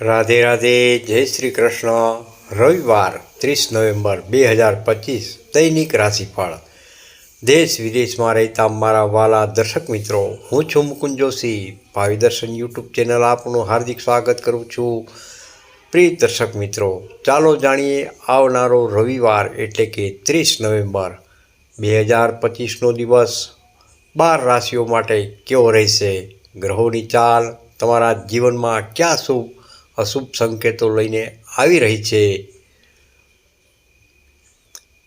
રાધે રાધે, જય શ્રી કૃષ્ણ. રવિવાર ત્રીસ નવેમ્બર બે હજાર પચીસ, દૈનિક રાશિફળ. દેશ વિદેશમાં રહેતા મારા વાલા દર્શક મિત્રો, હું છું મુકુંદ જોશી. ભાવિ દર્શન યુટ્યુબ ચેનલ આપનું હાર્દિક સ્વાગત કરું છું. પ્રિય દર્શક મિત્રો, ચાલો જાણીએ આવનારો રવિવાર એટલે કે ત્રીસ નવેમ્બર બે હજાર પચીસનો દિવસ. બાર રાશિઓ માટે કેવો રહેશે? ગ્રહોની ચાલ, તમારા જીવનમાં ક્યાં શુભ અશુભ સંકેતો લઈને આવી રહી છે.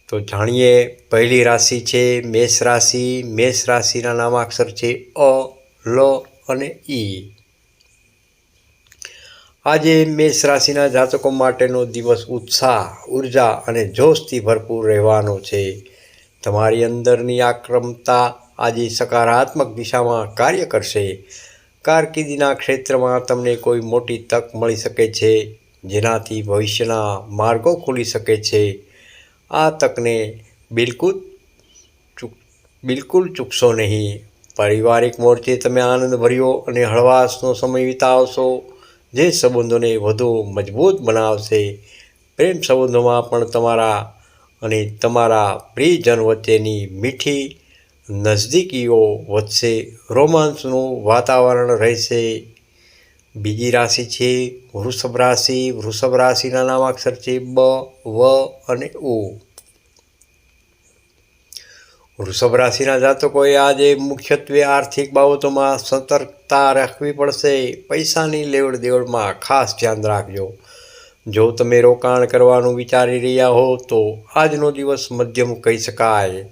તો જાણીએ, પહેલી રાશિ છે મેષ રાશિ. મેષ રાશિના નામાક્ષર છે અ, લ અને ઈ આજે મેષ રાશિના જાતકો માટેનો દિવસ ઉત્સાહ, ઊર્જા અને જોશથી ભરપૂર રહેવાનો છે. તમારી અંદરની આક્રમતા આજે સકારાત્મક દિશામાં કાર્ય કરશે. કારકિર્દીના ક્ષેત્રમાં તમને કોઈ મોટી તક મળી શકે છે, જેનાથી ભવિષ્યના માર્ગો ખુલી શકે છે. આ તકને બિલકુલ ચૂક, બિલકુલ ચૂકશો નહીં. પારિવારિક મોરચે તમે આનંદભર્યો અને હળવાશનો સમય વિતાવશો, જે સંબંધોને વધુ મજબૂત બનાવશે. પ્રેમ સંબંધોમાં પણ તમારા અને તમારા પ્રિયજન વચ્ચેની મીઠી નજદીકીઓ વધશે રોમાંસનું વાતાવરણ રહેશે. બીજી રાશિ છે વૃષભ રાશિ. વૃષભ રાશિના નામાક્ષર છે બ, વ અને ઉ વૃષભ રાશિના જાતકોએ આજે મુખ્યત્વે આર્થિક બાબતોમાં સતર્કતા રાખવી પડશે. પૈસાની લેવડ દેવડમાં ખાસ ધ્યાન રાખજો. જો તમે રોકાણ કરવાનું વિચારી રહ્યા હો તો આજનો દિવસ મધ્યમ કહી શકાય.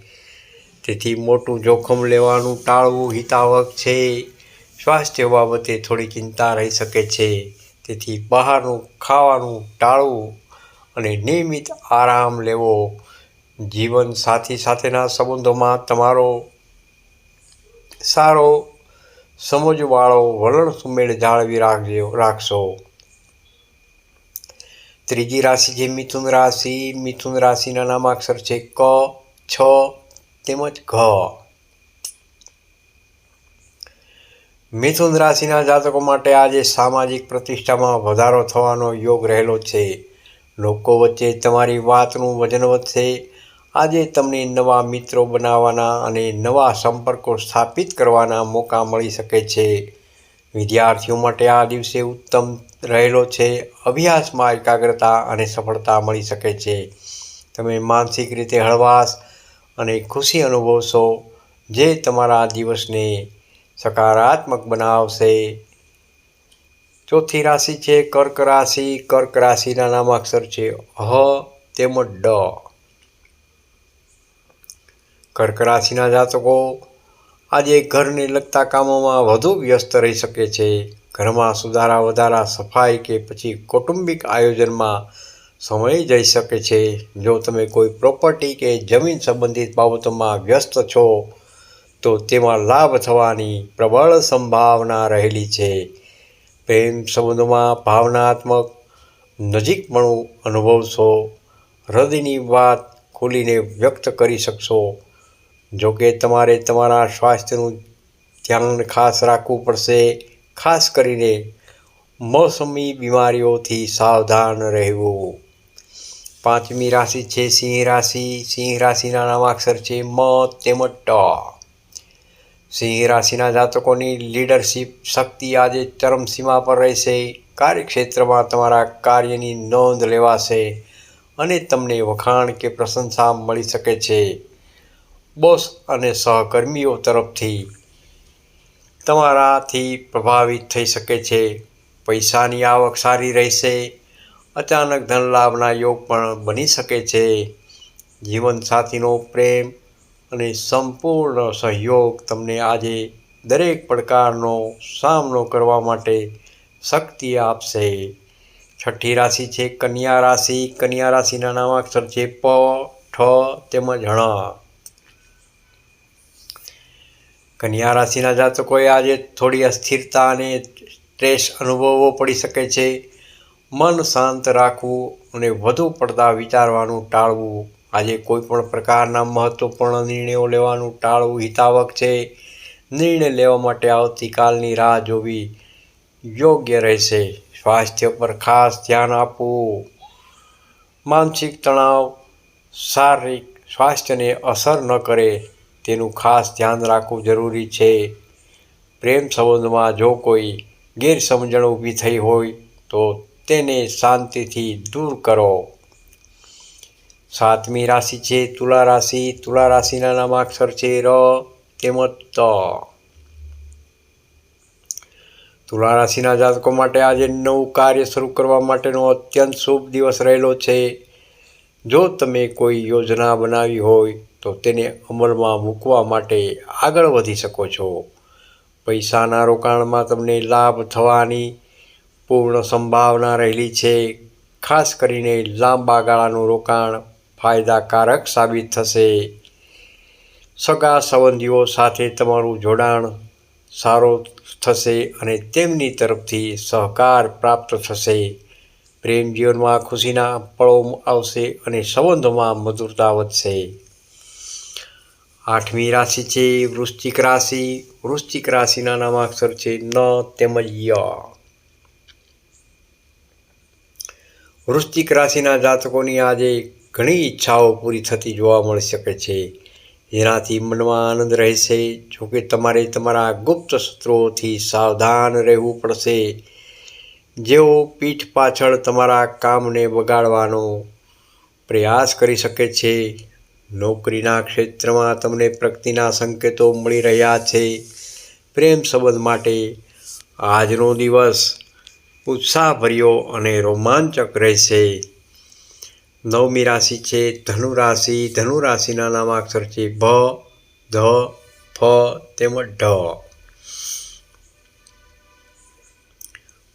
તેથી મોટું જોખમ લેવાનું ટાળવું હિતાવક છે. સ્વાસ્થ્ય બાબતે થોડી ચિંતા રહી શકે છે. તેથી બહારનું ખાવાનું ટાળવું અને નિયમિત આરામ લેવો જીવન સાથી સાથેના સંબંધોમાં તમારો સારો સમજવાળો વલણ સુમેળ જાળવી રાખજો, રાખશો. ત્રીજી રાશિ છે મિથુન રાશિ, મિથુન રાશિના નામાક્ષર છે ક, છ તેમજ ઘ. મિથુન રાશિના જાતકો માટે આજે સામાજિક પ્રતિષ્ઠામાં વધારો થવાનો યોગ રહેલો છે. લોકો વચ્ચે તમારી વાતનું વજન વધશે. આજે તમને નવા મિત્રો બનાવવાના અને નવા સંપર્કો સ્થાપિત કરવાના મોકા મળી શકે છે. વિદ્યાર્થીઓ માટે આ દિવસે ઉત્તમ રહેલો છે. અભ્યાસમાં એકાગ્રતા અને સફળતા મળી શકે છે. તમે માનસિક રીતે હળવાશ અને ખુશી અનુભવશો જે તમારા દિવસને સકારાત્મક બનાવશે. ચોથી રાશિ છે, કર્ક રાશિ. કર્ક રાશિના નામાક્ષર છે, હ તેમજ ડ. કર્ક રાશિના જાતકો, આજે ઘરને લગતા કામોમાં વધુ વ્યસ્ત રહી શકે છે. ઘરમાં સુધારા વધારા સફાઈ કે પછી કૌટુંબિક આયોજનમાં સમય જઈ શકે છે. જો તમે કોઈ પ્રોપર્ટી કે જમીન સંબંધિત બાબતોમાં વ્યસ્ત છો, તો તેમાં લાભ થવાની પ્રબળ સંભાવના રહેલી છે. પ્રેમ સંબંધોમાં ભાવનાત્મક નજીકપણું અનુભવશો. હૃદયની વાત ખુલીને વ્યક્ત કરી શકશો. જોકે તમારે તમારા સ્વાસ્થ્યનું ધ્યાન ખાસ રાખવું પડશે. ખાસ કરીને મોસમી બીમારીઓથી સાવધાન રહેવું. પાંચમી રાશિ છે, સિંહ રાશિ. સિંહ રાશિના નામાક્ષર છે, મ, તેમજ ટ. સિંહ રાશિના જાતકોની લીડરશિપ શક્તિ આજે ચરમસીમા પર રહેશે. કાર્યક્ષેત્રમાં તમારા કાર્યની નોંધ લેવાશે અને તમને વખાણ કે પ્રશંસા મળી શકે છે. બોસ અને સહકર્મીઓ તરફથી તમારાથી પ્રભાવિત થઈ શકે છે. પૈસાની આવક સારી રહેશે. અચાનક ધન લાભના યોગ પણ બની શકે છે. જીવનસાથીનો પ્રેમ અને સંપૂર્ણ સહયોગ તમને આજે દરેક પડકારનો સામનો કરવા માટે શક્તિ આપશે. છઠ્ઠી રાશિ છે કન્યા રાશિ. કન્યા રાશિના નામાક્ષર છે પ, ઠ તેમજ હણ કન્યા રાશિના જાતકોએ આજે થોડી અસ્થિરતા અને સ્ટ્રેસ અનુભવવો પડી શકે છે. મન શાંત રાખવું અને વધુ પડતા વિચારવાનું ટાળવું. આજે કોઈ પણ પ્રકારના મહત્ત્વપૂર્ણ નિર્ણયો લેવાનું ટાળવું હિતાવક છે. નિર્ણય લેવા માટે આવતીકાલની રાહ જોવી યોગ્ય રહેશે. સ્વાસ્થ્ય પર ખાસ ધ્યાન આપવું. માનસિક તણાવ, શારીરિક સ્વાસ્થ્યને અસર ન કરે તેનું ખાસ ધ્યાન રાખવું જરૂરી છે. પ્રેમ સંબંધમાં જો કોઈ ગેરસમજણ ઊભી થઈ હોય તો તેને શાંતિથી દૂર કરો. સાતમી રાશિ છે, તુલા રાશિ. તુલા રાશિના નામાક્ષર છે, ર, તેમજ ત. તુલા રાશિના જાતકો માટે આજે નવું કાર્ય શરૂ કરવા માટેનો અત્યંત શુભ દિવસ રહેલો છે. જો તમે કોઈ યોજના બનાવી હોય, તો તેને અમલમાં મૂકવા માટે આગળ વધી શકો છો. પૈસાના રોકાણમાં તમને લાભ થવાની પૂર્ણ સંભાવના રહેલી છે. ખાસ કરીને લાંબા ગાળાનું રોકાણ ફાયદાકારક સાબિત થશે. સગા સંબંધીઓ સાથે તમારું જોડાણ સારો થશે અને તેમની તરફથી સહકાર પ્રાપ્ત થશે. પ્રેમ જીવનમાં ખુશીના પળો આવશે અને સંબંધોમાં મધુરતા વધશે. આઠમી રાશિ છે વૃશ્ચિક રાશિ. વૃશ્ચિક રાશિના નામાક્ષર છે ન તેમજ ય. વૃશ્ચિક રાશિના જાતકોની આજે ઘણી ઈચ્છાઓ પૂરી થતી જોવા મળી શકે છે. જેનાથી મનમાં આનંદ રહેશે. જોકે તમારે તમારા ગુપ્ત શત્રુઓથી સાવધાન રહેવું પડશે. જેઓ પીઠ પાછળ તમારા કામને બગાડવાનો પ્રયાસ કરી શકે છે. નોકરીના ક્ષેત્રમાં તમને પ્રગતિના સંકેતો મળી રહ્યા છે. પ્રેમ સંબંધ માટે આજનો દિવસ ઉત્સાહભર્યો અને રોમાંચક રહેશે. નવમી રાશિ છે ધનુ રાશિ ધનુ રાશિના નામાક્ષર છે ભ, ધ, ફ, તેમજ ઢ.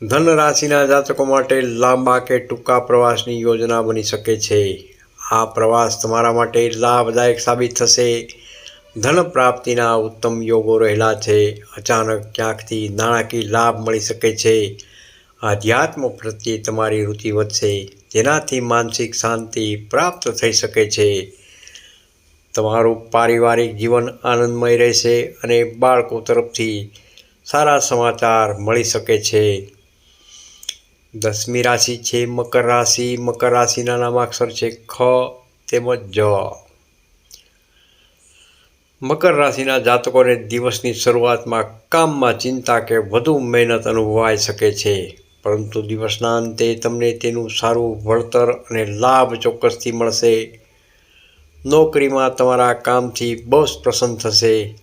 ધન રાશિના જાતકો માટે લાંબા કે ટૂંકા પ્રવાસની યોજના બની શકે છે. આ પ્રવાસ તમારા માટે લાભદાયક સાબિત થશે. ધન પ્રાપ્તિના ઉત્તમ યોગો રહેલા છે. અચાનક ક્યાંકથી નાણાકીય લાભ મળી શકે છે. આધ્યાત્મ પ્રત્યે તમારી રુચિ વધશે, જેનાથી માનસિક શાંતિ પ્રાપ્ત થઈ શકે છે. તમારું પારિવારિક જીવન આનંદમય રહેશે અને બાળકો તરફથી સારા સમાચાર મળી શકે છે. દસમી રાશિ છે મકર રાશિ. મકર રાશિના નામાક્ષર છે ખ તેમજ જ. મકર રાશિના જાતકોને દિવસની શરૂઆતમાં કામમાં ચિંતા કે વધુ મહેનત અનુભવાઈ શકે છે. પરંતુ દિવસના અંતે તમને તેનું સારું વળતર અને લાભ ચોક્કસથી મળશે. નોકરીમાં તમારા કામથી બોસ પ્રસન્ન થશે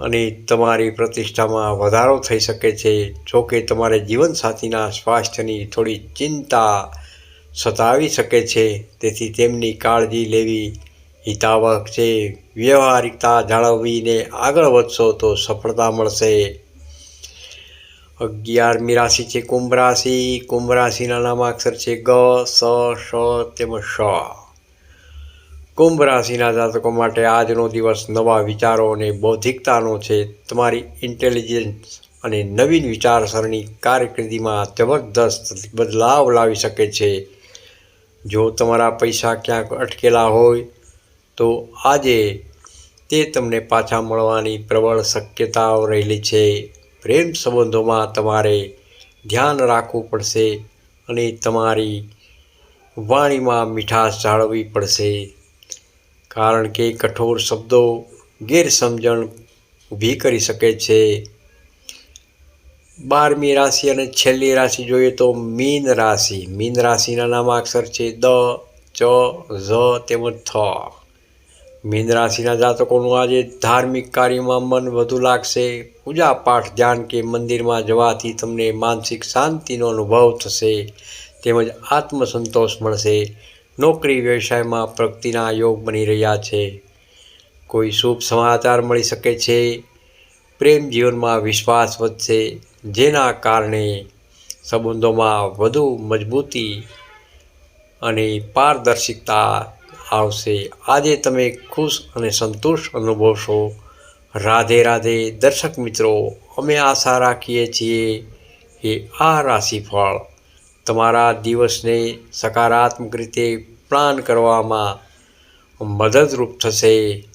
અને તમારી પ્રતિષ્ઠામાં વધારો થઈ શકે છે. જોકે તમારે જીવનસાથીના સ્વાસ્થ્યની થોડી ચિંતા સતાવી શકે છે. તેથી તેમની કાળજી લેવી હિતાવહ છે. વ્યવહારિકતા જાળવીને આગળ વધશો તો સફળતા મળશે. અગિયારમી રાશિ છે કુંભ રાશિ. કુંભ રાશિના નામાક્ષર છે ગ, સ શ તેમજ શ કુંભ રાશિના જાતકો માટે આજનો દિવસ નવા વિચારો અને બૌદ્ધિકતાનો છે. તમારી ઇન્ટેલિજન્સ અને નવીન વિચારસરણી કારકિર્દીમાં જબરદસ્ત બદલાવ લાવી શકે છે. જો તમારા પૈસા ક્યાંક અટકેલા હોય, તો આજે તે તમને પાછા મળવાની પ્રબળ શક્યતાઓ રહેલી છે. પ્રેમ સંબંધોમાં તમારે ધ્યાન રાખવું પડશે અને તમારી વાણીમાં મીઠાશ જાળવવી પડશે. કારણ કે કઠોર શબ્દો ગેરસમજણ ઊભી કરી શકે છે. બારમી રાશિ અને છેલ્લી રાશિ જોઈએ તો મીન રાશિ. મીન રાશિના નામાક્ષર છે દ, ચ, ઝ તેમજ થ. મીન જાતકોનું આજે ધાર્મિક કાર્યમાં મન વધુ લાગશે. પૂજા પાઠ, ધ્યાન કે મંદિરમાં જવાથી તમને માનસિક શાંતિનો અનુભવ થશે, તેમજ આત્મસંતોષ મળશે. નોકરી, વ્યવસાયમાં પ્રગતિના યોગ બની રહ્યા છે. કોઈ શુભ સમાચાર મળી શકે છે? પ્રેમ જીવનમાં વિશ્વાસ વધશે, જેના કારણે સંબંધોમાં વધુ મજબૂતી અને પારદર્શિકતા આવશે. આજે તમે ખુશ અને સંતોષ અનુભવશો. રાધે રાધે દર્શક મિત્રો, અમે આશા રાખીએ છીએ કે આ રાશિફળ તમારા દિવસને સકારાત્મક રીતે પ્લાન કરવામાં મદદરૂપ થશે.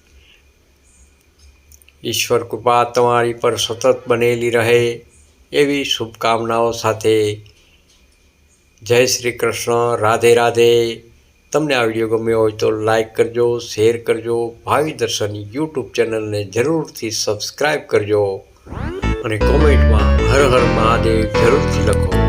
ઈશ્વર કૃપા તમારી પર સતત બનેલી રહે એવી શુભકામનાઓ સાથે. જય શ્રી કૃષ્ણ. રાધે રાધે. તમને આ વીડિયો ગમ્યો હોય તો લાઈક કરજો શેર કરજો, ભાવિ દર્શન યુટ્યુબ ચેનલને જરૂરથી સબસ્ક્રાઈબ કરજો અને કોમેન્ટમાં હર હર મહાદેવ જરૂરથી લખો.